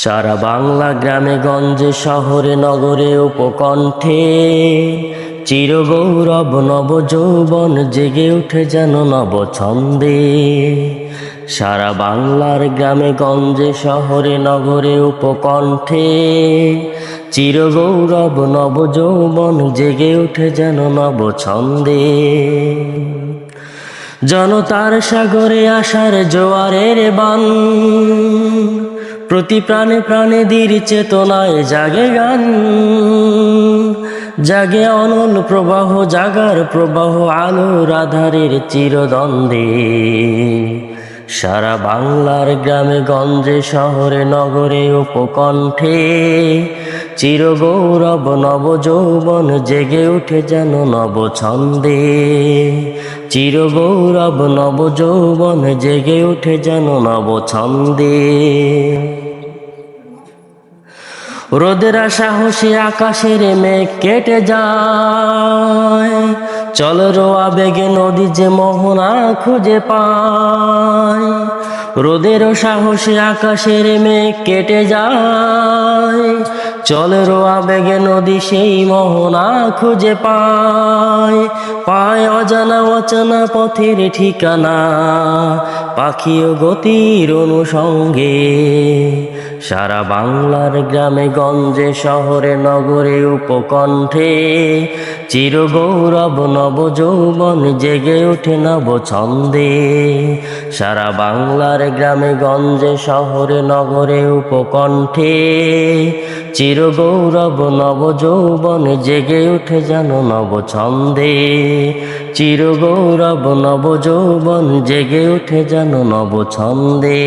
সারা বাংলা গ্রামে, গঞ্জে, শহরে, নগরে, উপকণ্ঠে চিরগৌরব নব যৌবন জেগে উঠে যেন নব ছন্দে সারা বাংলার গ্রামে, গঞ্জে, শহরে, নগরে, উপকণ্ঠে চিরগৌরব নব যৌবন জেগে উঠে যেন নব ছন্দে জনতার সাগরে আসার জোয়ারের বান প্রতি প্রাণে প্রাণে দীর চেতনায় জাগে গান। জাগে অনল প্রবাহ, জাগার প্রবাহ আলোর আধারের চিরদ্বন্দ্বে। সারা বাংলার গ্রামে, গঞ্জে, শহরে, নগরে, উপকণ্ঠে চিরগৌরব নব যৌবন জেগে উঠে যেন নব ছন্দে চিরগৌরব নব যৌবন জেগে উঠে যেন নব ছন্দে রোদের সাহসী আকাশের মেঘ কেটে যায়। চল রোয়া বেগে নদী যে মোহনা খুঁজে পায়। রোদের সাহসী আকাশের মেঘ কেটে যায়। চল রোয়া বেগে নদী সেই মোহনা খুঁজে পায়। পায় অজানা অচেনা পথের ঠিকানা। পাখি ও গতির অনুসঙ্গে। সারা বাংলার গ্রামে, গঞ্জে, শহরে, নগরে, উপকণ্ঠে চিরগৌরব নব যৌবন জেগে ওঠে নব ছন্দে সারা বাংলার গ্রামে, গঞ্জে, শহরে, নগরে, উপকণ্ঠে চির চিরগৌরব নব যৌবন জেগে ওঠে যেন নব ছন্দে চির চিরগৌরব নব যৌবন জেগে ওঠে যেন নব ছন্দে